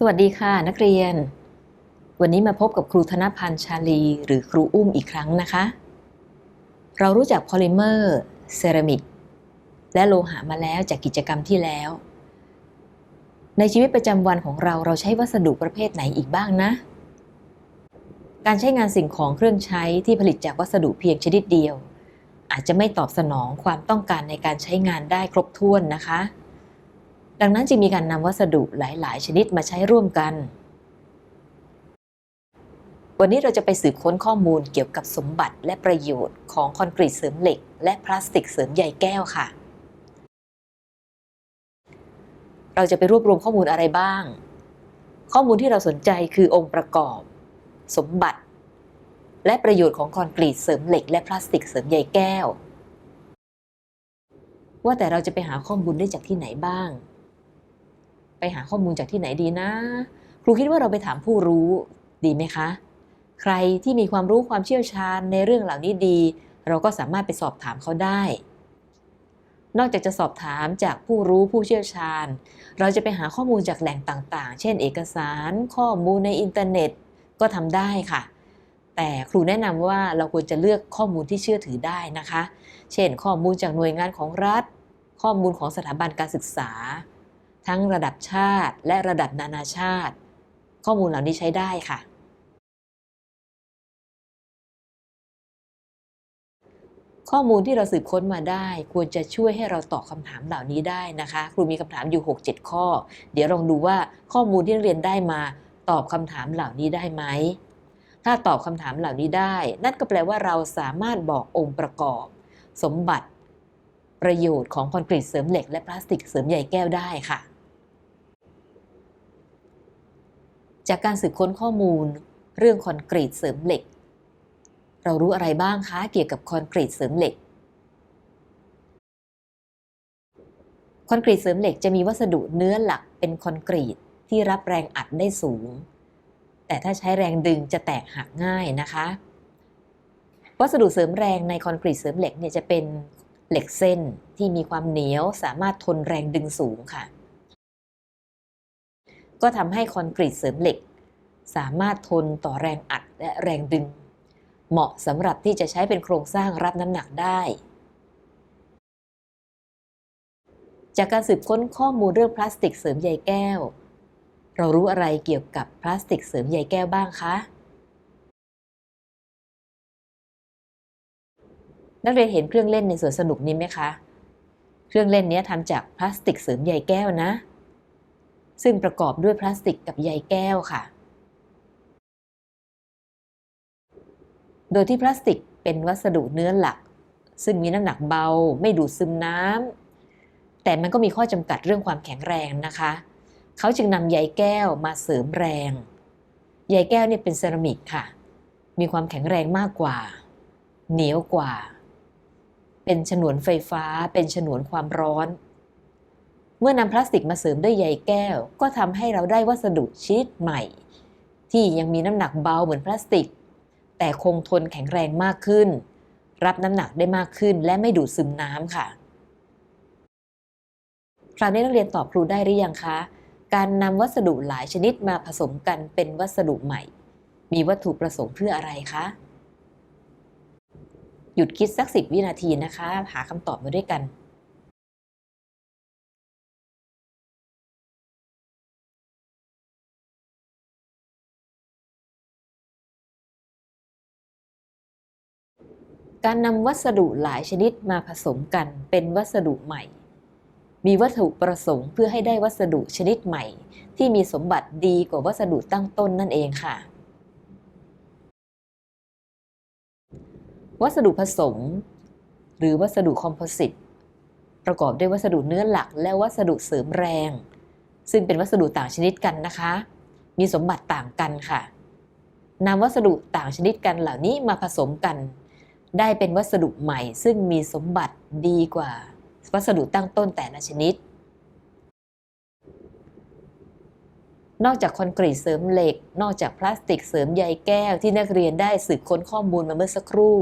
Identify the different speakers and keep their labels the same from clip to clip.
Speaker 1: สวัสดีค่ะ นักเรียน วันนี้มาพบกับครูธนพันธ์ชาลี หรือครูอุ้มอีกครั้งนะคะ เรารู้จักพอลิเมอร์ เซรามิก และโลหะมาแล้วจากกิจกรรมที่แล้ว ในชีวิตประจำวันของเราเราใช้วัสดุประเภทไหนอีกบ้างนะ การใช้งานสิ่งของเครื่องใช้ที่ผลิตจากวัสดุเพียงชนิดเดียว อาจจะไม่ตอบสนองความต้องการในการใช้งานได้ครบถ้วนนะคะ ดังนั้นจึงมีการนำวัสดุหลาย ๆ ชนิดมาใช้ร่วมกัน วันนี้เราจะไปสืบค้นข้อมูลเกี่ยวกับสมบัติและประโยชน์ของคอนกรีตเสริมเหล็ก และพลาสติกเสริมใยแก้วค่ะ เราจะไปรวบรวมข้อมูลอะไรบ้าง ข้อมูลที่เราสนใจคือองค์ประกอบ สมบัติ และประโยชน์ของคอนกรีตเสริมเหล็ก และพลาสติกเสริมใยแก้ว ว่าแต่เราจะไปหาข้อมูลได้จากที่ไหนบ้าง ไปหาข้อมูลจากที่ไหนดีนะ ครูคิดว่าเราไปถามผู้รู้ดีไหมคะ ใครที่มีความรู้ความเชี่ยวชาญในเรื่องเหล่านี้ดี เราก็สามารถไปสอบถามเขาได้ นอกจากจะสอบถามจากผู้รู้ผู้เชี่ยวชาญ เราจะไปหาข้อมูลจากแหล่งต่างๆ เช่น เอกสารข้อมูลในอินเทอร์เน็ตก็ทำได้ค่ะ แต่ครูแนะนำว่าเราควรจะเลือกข้อมูลที่เชื่อถือได้นะคะ เช่น ข้อมูลจากหน่วยงานของรัฐ ข้อมูลของสถาบันการศึกษา ทั้งระดับชาติและระดับนานาชาติ ข้อมูลเหล่านี้ใช้ได้ค่ะ ข้อมูลที่เราสืบค้นมาได้ ควรจะช่วยให้เราตอบคำถามเหล่านี้ได้นะคะ ครูมีคำถามอยู่ 6-7 ข้อ เดี๋ยวลองดูว่าข้อมูลที่นักเรียนได้มาตอบคำถามเหล่านี้ได้ไหม ถ้าตอบคำถามเหล่านี้ได้ นั่นก็แปลว่าเราสามารถบอกองค์ประกอบ สมบัติประโยชน์ของคอนกรีตเสริมเหล็กและพลาสติกเสริมใยแก้วได้ค่ะ จากการสืบค้นข้อมูล เรื่องคอนกรีตเสริมเหล็ก เรารู้อะไรบ้างคะเกี่ยวกับคอนกรีตเสริมเหล็ก คอนกรีตเสริมเหล็กจะมีวัสดุเนื้อหลักเป็นคอนกรีตที่รับแรงอัดได้สูง แต่ถ้าใช้แรงดึงจะแตกหักง่ายนะคะ วัสดุเสริมแรงในคอนกรีตเสริมเหล็กเนี่ยจะเป็นเหล็กเส้นที่มีความเหนียวสามารถทนแรงดึงสูงค่ะ ก็ทำให้คอนกรีตเสริมเหล็ก สามารถทนต่อแรงอัดและแรงดึง เหมาะสำหรับที่จะใช้เป็นโครงสร้างรับน้ำหนักได้ จากการสืบค้นข้อมูลเรื่องพลาสติกเสริมใยแก้ว เรารู้อะไรเกี่ยวกับพลาสติกเสริมใยแก้วบ้างคะนักเรียนเห็นเครื่องเล่นในสวนสนุกนี้ไหมคะ เครื่องเล่นนี้ทำจากพลาสติกเสริมใยแก้วนะ ซึ่งประกอบด้วยพลาสติกกับใยแก้วค่ะ โดยที่พลาสติกเป็นวัสดุเนื้อหลัก ซึ่งมีน้ำหนักเบา ไม่ดูดซึมน้ำแต่มันก็มีข้อจำกัดเรื่องความแข็งแรงนะคะ เขาจึงนำใยแก้วมาเสริมแรง ใยแก้วเนี่ยเป็นเซรามิกค่ะ มีความแข็งแรงมากกว่า เหนียวกว่า เป็นฉนวนไฟฟ้า เป็นฉนวนความร้อน เมื่อนำพลาสติกมาเสริมด้วยใยแก้ว ก็ทำให้เราได้วัสดุชนิดใหม่ ที่ยังมีน้ำหนักเบาเหมือนพลาสติก แต่คงทนแข็งแรงมากขึ้น รับน้ำหนักได้มากขึ้นและไม่ดูดซึมน้ำค่ะ คราวนี้นักเรียนตอบครูได้หรือยังคะ การนำวัสดุหลายชนิดมาผสมกันเป็นวัสดุใหม่ มีวัตถุประสงค์เพื่ออะไรคะ หยุดคิดสักสิบวินาทีนะคะ หาคำตอบมาด้วยกัน การนำวัสดุหลายชนิดมาผสมกันเป็นวัสดุใหม่ มีวัตถุประสงค์เพื่อให้ได้วัสดุชนิดใหม่ ที่มีสมบัติดีกว่าวัสดุตั้งต้นนั่นเองค่ะ วัสดุผสม หรือวัสดุคอมโพสิตประกอบด้วยวัสดุเนื้อหลักและวัสดุเสริมแรง ซึ่งเป็นวัสดุต่างชนิดกันนะคะ มีสมบัติต่างกันค่ะนำวัสดุต่างชนิดกันเหล่านี้มาผสมกัน ได้เป็นวัสดุใหม่ ซึ่งมีสมบัติดีกว่าวัสดุตั้งต้นแต่ละชนิด นอกจากคอนกรีตเสริมเหล็ก นอกจากพลาสติกเสริมใยแก้วที่นักเรียนได้สืบค้นข้อมูลมาเมื่อสักครู่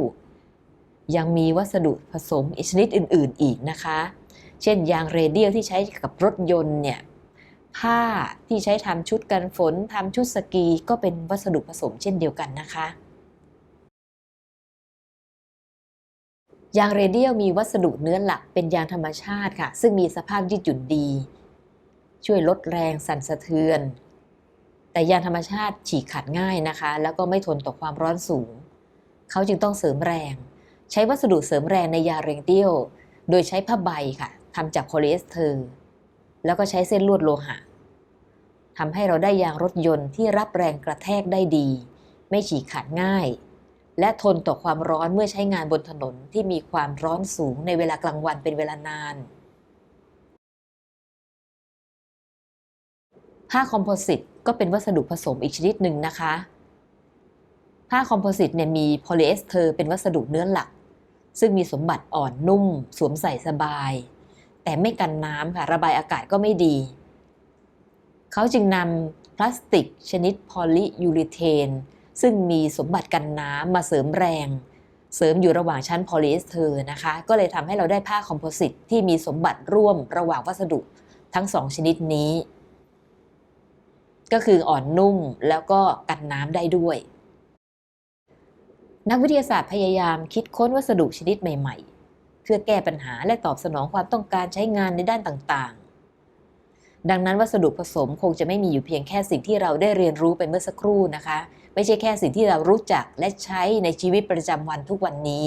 Speaker 1: ยังมีวัสดุผสมอีกชนิดอื่น ๆ อีกนะคะ เช่นยางเรเดียลที่ใช้กับรถยนต์เนี่ยผ้าที่ใช้ทำชุดกันฝนทำชุดสกีก็เป็นวัสดุผสมเช่นเดียวกันนะคะ ยางเรเดียลมีวัสดุเนื้อหลักเป็นยางธรรมชาติค่ะ ซึ่งมีสภาพยืดหยุ่นดี ช่วยลดแรงสั่นสะเทือน แต่ยางธรรมชาติฉีกขาดง่ายนะคะ แล้วก็ไม่ทนต่อความร้อนสูง เขาจึงต้องเสริมแรง ใช้วัสดุเสริมแรงในยางเรเดียลโดยใช้ผ้าใบค่ะทำจากโพลีเอสเตอร์แล้วก็ใช้เส้นลวดโลหะทำให้เราได้ยางรถยนต์ที่รับแรงกระแทกได้ดี ไม่ฉีกขาดง่าย และทนต่อความร้อนเมื่อใช้งานบนถนนที่มีความร้อนสูงในเวลากลางวันเป็นเวลานาน ผ้าคอมโพสิตก็เป็นวัสดุผสมอีกชนิดหนึ่งนะคะ ผ้าคอมโพสิตเนี่ยมีโพลีเอสเตอร์เป็นวัสดุเนื้อหลัก ซึ่งมีสมบัติอ่อนนุ่ม สวมใส่สบาย แต่ไม่กันน้ำค่ะ ระบายอากาศก็ไม่ดี เขาจึงนำพลาสติกชนิดโพลิยูริเทน ซึ่งมีสมบัติกันน้ำมาเสริมแรง เสริมอยู่ระหว่างชั้นโพลีเอสเตอร์นะคะ ก็เลยทำให้เราได้ผ้าคอมโพสิตที่มีสมบัติร่วมระหว่างวัสดุทั้งสองชนิดนี้ ก็คืออ่อนนุ่มแล้วก็กันน้ำได้ด้วย นักวิทยาศาสตร์พยายามคิดค้นวัสดุชนิดใหม่ ๆ เพื่อแก้ปัญหาและตอบสนองความต้องการใช้งานในด้านต่างๆดังนั้นวัสดุผสมคงจะไม่มีอยู่เพียงแค่สิ่งที่เราได้เรียนรู้ไปเมื่อสักครู่นะคะ ไม่ใช่แค่สิ่งที่เรารู้จักและใช้ในชีวิตประจำวันทุกวันนี้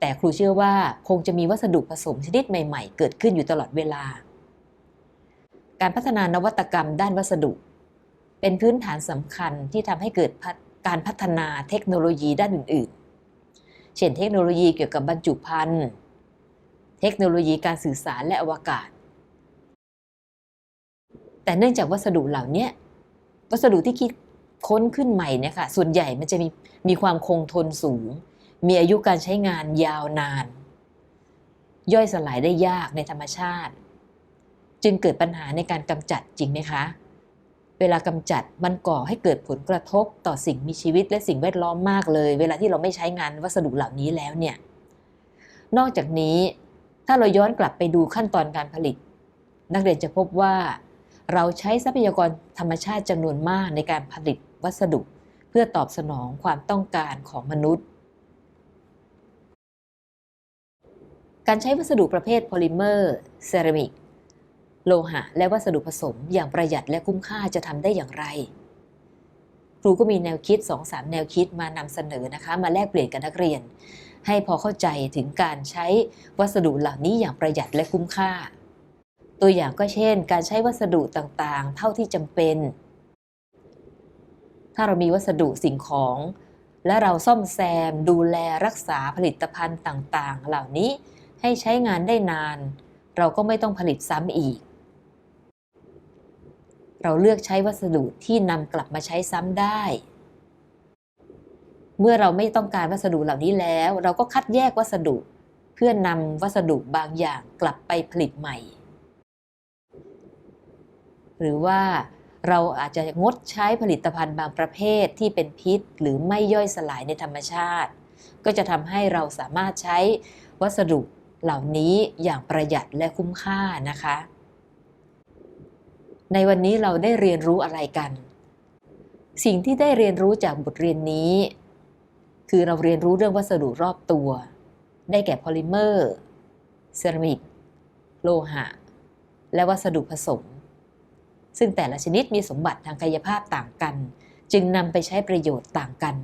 Speaker 1: แต่ครูเชื่อว่าคงจะมีวัสดุผสมชนิดใหม่ๆ เกิดขึ้นอยู่ตลอดเวลา การพัฒนานวัตกรรมด้านวัสดุ เป็นพื้นฐานสำคัญที่ทำให้เกิดการพัฒนาเทคโนโลยีด้านอื่น ๆ เช่นเทคโนโลยีเกี่ยวกับบรรจุภัณฑ์ เทคโนโลยีการสื่อสารและอวกาศ แต่เนื่องจากวัสดุเหล่านี้วัสดุที่คิด ค้นขึ้นใหม่เนี่ยค่ะส่วนใหญ่มันจะมีมีความคงทนสูง มีอายุการใช้งานยาวนาน ย่อยสลายได้ยากในธรรมชาติ จึงเกิดปัญหาในการกำจัดจริงไหมคะ เวลากำจัดมันก่อให้เกิดผลกระทบต่อสิ่งมีชีวิตและสิ่งแวดล้อมมากเลย เวลาที่เราไม่ใช้งานวัสดุเหล่านี้แล้วเนี่ยนอกจากนี้ถ้าเราย้อนกลับไปดูขั้นตอนการผลิต นักเรียนจะพบว่าเราใช้ทรัพยากรธรรมชาติจำนวนมากในการผลิต วัสดุ เพื่อตอบสนองความต้องการของมนุษย์ การใช้วัสดุประเภทโพลิเมอร์เซรามิกโลหะ และวัสดุผสมอย่างประหยัดและคุ้มค่าจะทำได้อย่างไร ครูก็มีแนวคิด 2-3 แนวคิดมานำเสนอนะคะ มาแลกเปลี่ยนกับนักเรียน ให้พอเข้าใจถึงการใช้วัสดุเหล่านี้อย่างประหยัดและคุ้มค่า ตัวอย่างก็เช่น การใช้วัสดุต่างๆ เท่าที่จำเป็น ถ้าเรามีวัสดุสิ่งของ และเราซ่อมแซมดูแลรักษาผลิตภัณฑ์ต่าง ๆ เหล่านี้ให้ใช้งานได้นาน เราก็ไม่ต้องผลิตซ้ำอีก เราเลือกใช้วัสดุที่นำกลับมาใช้ซ้ำได้ เมื่อเราไม่ต้องการวัสดุเหล่านี้แล้ว เราก็คัดแยกวัสดุ เพื่อนำวัสดุบางอย่างกลับไปผลิตใหม่ หรือว่า เราอาจจะงดใช้ผลิตภัณฑ์บางประเภทที่เป็นพิษ หรือไม่ย่อยสลายในธรรมชาติ ก็จะทำให้เราสามารถใช้วัสดุเหล่านี้อย่างประหยัดและคุ้มค่านะคะ ในวันนี้เราได้เรียนรู้อะไรกัน สิ่งที่ได้เรียนรู้จากบทเรียนนี้ คือเราเรียนรู้เรื่องวัสดุรอบตัว ได้แก่โพลิเมอร์ เซรามิก โลหะ และวัสดุผสม ซึ่งแต่ละชนิดมีสมบัติทางกายภาพต่างกัน จึงนำไปใช้ประโยชน์ต่างกัน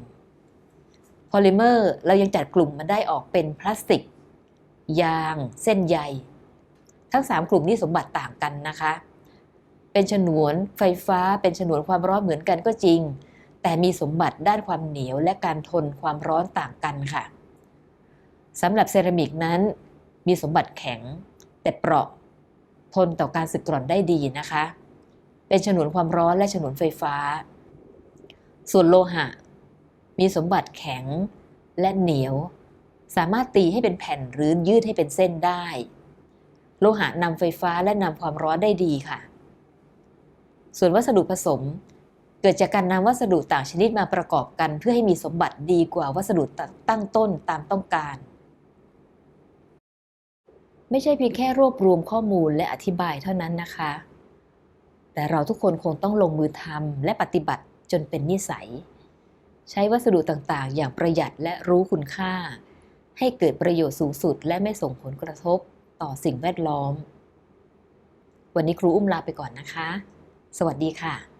Speaker 1: โพลิเมอร์เรายังจัดกลุ่มมันได้ออกเป็นพลาสติก ยาง เส้นใย ทั้ง 3 กลุ่มนี้สมบัติต่างกันนะคะ เป็นฉนวนไฟฟ้า เป็นฉนวนความร้อนเหมือนกันก็จริง แต่มีสมบัติด้านความเหนียวและการทนความร้อนต่างกันค่ะสำหรับเซรามิกนั้น มีสมบัติแข็ง แต่เปราะ ทนต่อการสึกกร่อนได้ดีนะคะ เป็นฉนวนความร้อนและฉนวนไฟฟ้า ส่วนโลหะ มีสมบัติแข็งและเหนียว สามารถตีให้เป็นแผ่นหรือยืดให้เป็นเส้นได้ โลหะนำไฟฟ้าและนำความร้อนได้ดีค่ะ ส่วนวัสดุผสม เกิดจากการนำวัสดุต่างชนิดมาประกอบกัน เพื่อให้มีสมบัติดีกว่าวัสดุตั้งต้นตามต้องการไม่ใช่เพียงแค่รวบรวมข้อมูลและอธิบายเท่านั้นนะคะ แต่เราทุกคนคงต้องลงมือทำและปฏิบัติจนเป็นนิสัย ใช้วัสดุต่างๆ อย่างประหยัดและรู้คุณค่า ให้เกิดประโยชน์สูงสุดและไม่ส่งผลกระทบต่อสิ่งแวดล้อม วันนี้ครูอุ้มลาไปก่อนนะคะ สวัสดีค่ะ